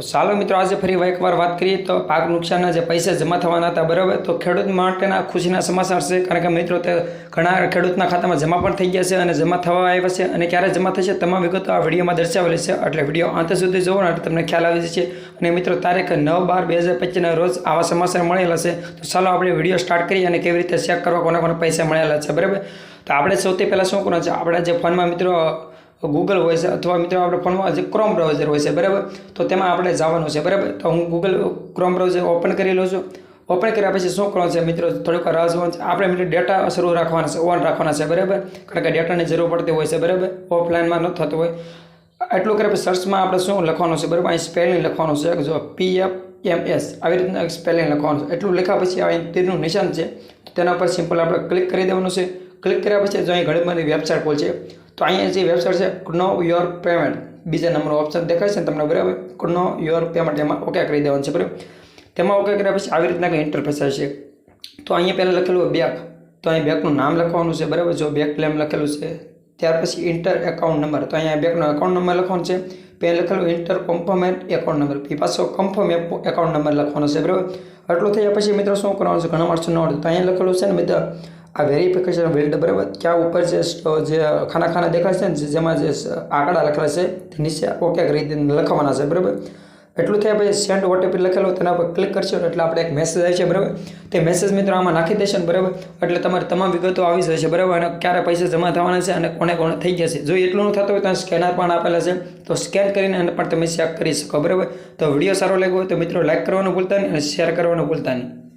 તો ચાલો મિત્રો, આજે ફરી એકવાર વાત કરીએ તો પાક નુકસાનના જે પૈસા જમા થવાના હતા, બરાબર? તો ખેડૂત માટેના ખુશીના સમાચાર છે. કારણ કે મિત્રો, તે ઘણા ખેડૂતના ખાતામાં જમા પણ થઈ ગયા છે અને જમા થવા આવ્યા છે અને ક્યારે જમા થશે તમામ વિગતો આ વિડીયોમાં દર્શાવેલી છે. એટલે વીડિયો અંત સુધી જોવો એટલે તમને ખ્યાલ આવી જશે. અને મિત્રો, તારીખ નવ બાર બે હજાર પચીસના રોજ આવા સમાચાર મળેલા છે. તો ચાલો આપણે વીડિયો સ્ટાર્ટ કરીએ અને કેવી રીતે ચેક કરવા, કોને કોને પૈસા મળેલા છે, બરાબર? તો આપણે સૌથી પહેલાં શું કરવાનું છે? આપણે જે ફોનમાં મિત્રો ગૂગલ હોય છે અથવા મિત્રો આપણે ફોનમાં જે ક્રોમ બ્રાઉઝર હોય છે, બરાબર? તો તેમાં આપણે જવાનું છે, બરાબર? તો હું ગૂગલ ક્રોમ બ્રાઉઝર ઓપન કરી લઉં છું. ઓપન કર્યા પછી શું કરવાનું છે મિત્રો? થોડીક રાહ જોવાનું છે. આપણે મિત્રો ડેટા શરૂ રાખવાના છે ઓન રાખવાના છે, બરાબર? કારણ કે ડેટાની જરૂર પડતી હોય છે, બરાબર? ઓફલાઈનમાં ન થતું હોય. એટલું કર્યા પછી સર્ચમાં આપણે શું લખવાનું છે, બરાબર? અહીં સ્પેલિંગ લખવાનું છે, જો પી એફ એમ એસ આવી રીતના સ્પેલિંગ લખવાનું છે. એટલું લખ્યા પછી અહીં તીરનું નિશાન છે. તેના પર સિમ્પલ આપણે ક્લિક કરી દેવાનું છે. ક્લિક કર્યા પછી જો અહીં ઘણી બધી વેબસાઇટ ખોલશે તો અહીંયા જે વેબસાઇટ છે નો યોર પેમેન્ટ બીજા નંબરનો ઓપ્શન દેખાય છે તમને બરાબર? નો યોર પેમેન્ટ એમાં ઓકે કરી દેવાનું છે, બરાબર? તેમાં ઓકે કર્યા પછી આવી રીતના કંઈ ઇન્ટરફેસ હશે. તો અહીંયા પહેલાં લખેલું બેક તો અહીં બેકનું નામ લખવાનું છે, બરાબર? જો બેક ક્લેમ લખેલું છે, ત્યાર પછી ઇન્ટર એકાઉન્ટ નંબર તો અહીંયા બેકનો એકાઉન્ટ નંબર લખવાનો છે. પહેલાં લખેલું ઇન્ટર કન્ફર્મેન્ટ એકાઉન્ટ નંબર પછી પાછો કન્ફર્મ એકાઉન્ટ નંબર લખવાનો છે, બરાબર? આટલું થયા પછી મિત્રો શું કરવાનું છે? ઘણા માણસો ન આવડે. તો અહીંયા લખેલું છે ને બધા આ વેરિફિકેશન બિલ્ડ બરાબર? ત્યાં ઉપર જે જે ખાના ખાના દેખાશે ને જેમાં જે આંકડા લખેલા છે, તે નીચે ઓકે દઈને લખવાના છે, બરાબર? એટલું થયા પછી સેન્ડ ઓટીપી લખેલો તેના પર ક્લિક કરશો એટલે આપણે એક મેસેજ આવે છે, બરાબર? તે મેસેજ મિત્રો આમાં નાખી દેશે ને, બરાબર? એટલે તમારે તમામ વિગતો આવી જશે, બરાબર? અને ક્યારે પૈસા જમા થવાના છે અને કોને કોને થઈ જશે. જો એટલું ન થતું હોય તો સ્કેનર પણ આપેલા છે. તો સ્કેન કરીને અને પણ તમે ચેક કરી શકો, બરાબર? તો વીડિયો સારો લાગ્યો હોય તો મિત્રો લાઈક કરવાનું ભૂલતા નહીં અને શેર કરવાનું ભૂલતા નહીં.